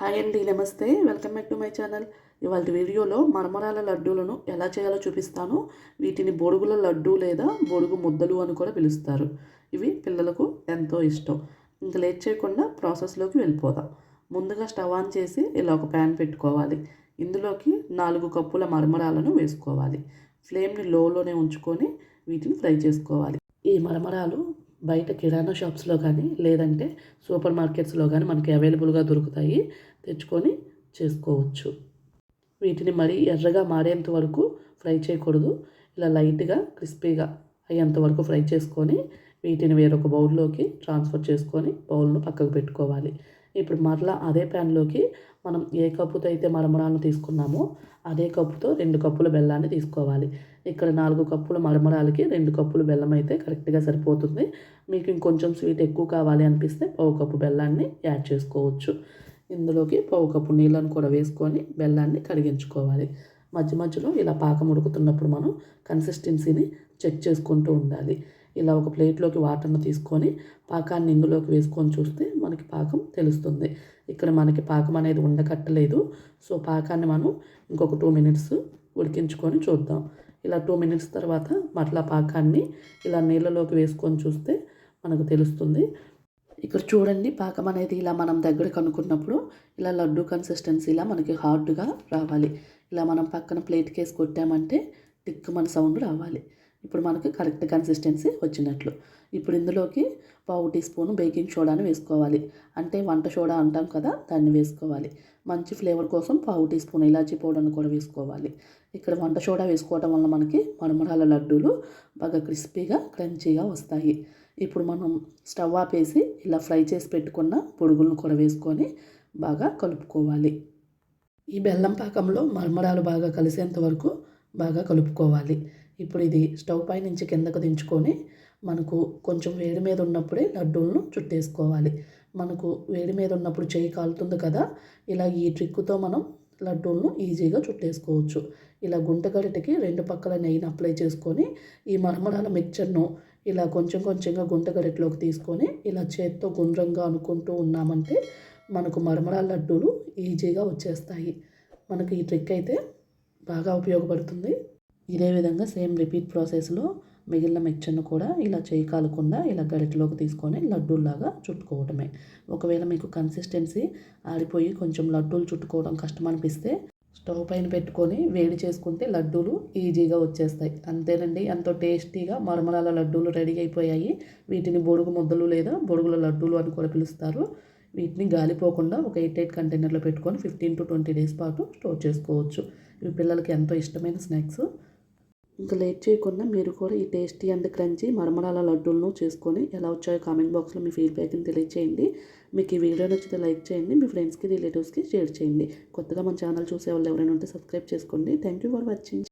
Hi అండి నమస్తే. Welcome back to my channel. ఇవాళ వీడియోలో మరమరాల లడ్డూలను ఎలా చేయాలో చూపిస్తాను. వీటిని బొడుగుల లడ్డు లేదా బొడుగు ముద్దలు అని కూడా పిలుస్తారు. ఇవి పిల్లలకు ఎంతో ఇష్టం. ఇంకా లేట్ చేయకుండా ప్రాసెస్లోకి వెళ్ళిపోదాం. ముందుగా స్టవ్ ఆన్ చేసి ఇలా ఒక ప్యాన్ పెట్టుకోవాలి. ఇందులోకి నాలుగు కప్పుల మరమరాలను వేసుకోవాలి. ఫ్లేమ్ని లోలోనే ఉంచుకొని వీటిని ఫ్రై చేసుకోవాలి. ఈ మరమరాలు బయట కిరాణా షాప్స్లో కానీ లేదంటే సూపర్ మార్కెట్స్లో కానీ మనకి అవైలబుల్గా దొరుకుతాయి తెచ్చుకొని చేసుకోవచ్చు. వీటిని మరీ ఎర్రగా మారేంత వరకు ఫ్రై చేయకూడదు. ఇలా లైట్గా క్రిస్పీగా అయ్యేంత వరకు ఫ్రై చేసుకొని వీటిని వేరొక బౌల్లోకి ట్రాన్స్ఫర్ చేసుకొని బౌల్ను పక్కకు పెట్టుకోవాలి. ఇప్పుడు మరలా అదే ప్యాన్లోకి మనం ఏ కప్పుతో అయితే మరమరాలను తీసుకున్నామో అదే కప్పుతో రెండు కప్పుల బెల్లాన్ని తీసుకోవాలి. ఇక్కడ నాలుగు కప్పుల మరమరాలకి రెండు కప్పులు బెల్లం అయితే కరెక్ట్గా సరిపోతుంది. మీకు ఇంకొంచెం స్వీట్ ఎక్కువ కావాలి అనిపిస్తే పావు కప్పు బెల్లాన్ని యాడ్ చేసుకోవచ్చు. ఇందులోకి పావు కప్పు నీళ్ళను కూడా వేసుకొని బెల్లాన్ని కరిగించుకోవాలి మధ్య మధ్యలో ఇలా పాకం ఉడుకుతున్నప్పుడు మనం కన్సిస్టెన్సీని చెక్ చేసుకుంటూ ఉండాలి. ఇలా ఒక ప్లేట్లోకి వాటర్ను తీసుకొని పాకాన్ని ఇందులోకి వేసుకొని చూస్తే మనకి పాకం తెలుస్తుంది. ఇక్కడ మనకి పాకం అనేది ఉండకట్టలేదు. సో పాకాన్ని మనం ఇంకొక టూ మినిట్స్ ఉడికించుకొని చూద్దాం. ఇలా టూ మినిట్స్ తర్వాత మరలా పాకాన్ని ఇలా నీళ్ళలోకి వేసుకొని చూస్తే మనకు తెలుస్తుంది. ఇక్కడ చూడండి పాకం అనేది ఇలా మనం దగ్గర కనుక్కున్నప్పుడు ఇలా లడ్డు కన్సిస్టెన్సీలా మనకి హార్డ్గా రావాలి. ఇలా మనం పక్కన ప్లేట్కి వేసి కొట్టామంటే టిక్ మన సౌండ్ రావాలి. ఇప్పుడు మనకి కరెక్ట్ కన్సిస్టెన్సీ వచ్చినట్లు. ఇప్పుడు ఇందులోకి పావు టీ స్పూన్ బేకింగ్ సోడాని వేసుకోవాలి. అంటే వంట సోడా అంటాం కదా దాన్ని వేసుకోవాలి. మంచి ఫ్లేవర్ కోసం పావు టీ స్పూన్ ఇలాచీ పౌడర్ని కూడా వేసుకోవాలి. ఇక్కడ వంట సోడా వేసుకోవడం వల్ల మనకి మరమరాల లడ్డూలు బాగా క్రిస్పీగా క్రంచీగా వస్తాయి. ఇప్పుడు మనం స్టవ్ ఆపేసి ఇలా ఫ్రై చేసి పెట్టుకున్న పొడుగులను కూడా వేసుకొని బాగా కలుపుకోవాలి. ఈ బెల్లం పాకంలో మరమరాలు బాగా కలిసేంత వరకు బాగా కలుపుకోవాలి. ఇప్పుడు ఇది స్టవ్ పై నుంచి కిందకు దించుకొని మనకు కొంచెం వేడి మీద ఉన్నప్పుడే లడ్డూలను చుట్టేసుకోవాలి. మనకు వేడి మీద ఉన్నప్పుడు చేయి కాలుతుంది కదా ఇలా ఈ ట్రిక్కుతో మనం లడ్డూలను ఈజీగా చుట్టేసుకోవచ్చు. ఇలా గుంటగరిటకి రెండు పక్కల నెయ్యిని అప్లై చేసుకొని ఈ మరమరాల మిక్చర్ను ఇలా కొంచెం కొంచెంగా గుంటగరిటలోకి తీసుకొని ఇలా చేత్తో గుండ్రంగా అనుకుంటూ ఉన్నామంటే మనకు మరమరాల లడ్డూలు ఈజీగా వచ్చేస్తాయి. మనకు ఈ ట్రిక్ అయితే బాగా ఉపయోగపడుతుంది. ఇదే విధంగా సేమ్ రిపీట్ ప్రాసెస్లో మిగిలిన మిక్చర్ను కూడా ఇలా చేయి కాలకుండా ఇలా గరిటలోకి తీసుకొని లడ్డూల్లాగా చుట్టుకోవటమే ఒకవేళ మీకు కన్సిస్టెన్సీ ఆడిపోయి కొంచెం లడ్డూలు చుట్టుకోవడం కష్టం అనిపిస్తే స్టవ్ పైన పెట్టుకొని వేడి చేసుకుంటే లడ్డూలు ఈజీగా వచ్చేస్తాయి. అంతేనండి ఎంతో టేస్టీగా మరమరాల లడ్డూలు రెడీ అయిపోయాయి. వీటిని బొడుగు ముద్దలు లేదా బొడుగుల లడ్డూలు అని కూడా పిలుస్తారు. వీటిని గాలిపోకుండా ఒక ఎయిట్ ఎయిట్ కంటైనర్లో పెట్టుకొని ఫిఫ్టీన్ టు ట్వంటీ డేస్ పాటు స్టోర్ చేసుకోవచ్చు. ఇవి పిల్లలకి ఎంతో ఇష్టమైన స్నాక్స్. ఇంకా లేట్ చేయకుండా మీరు కూడా ఈ టేస్టీ అండ్ క్రంచీ మరమరాల లడ్డూలను చేసుకొని ఎలా వచ్చాయో కామెంట్ బాక్స్లో మీ ఫీడ్బ్యాక్ని తెలియచేయండి. మీకు ఈ వీడియో నచ్చితే లైక్ చేయండి మీ ఫ్రెండ్స్కి రిలేటివ్స్కి షేర్ చేయండి. కొత్తగా మన ఛానల్ చూసే వాళ్ళు ఎవరైనా ఉంటే సబ్స్క్రైబ్ చేసుకోండి. Thank you for watching.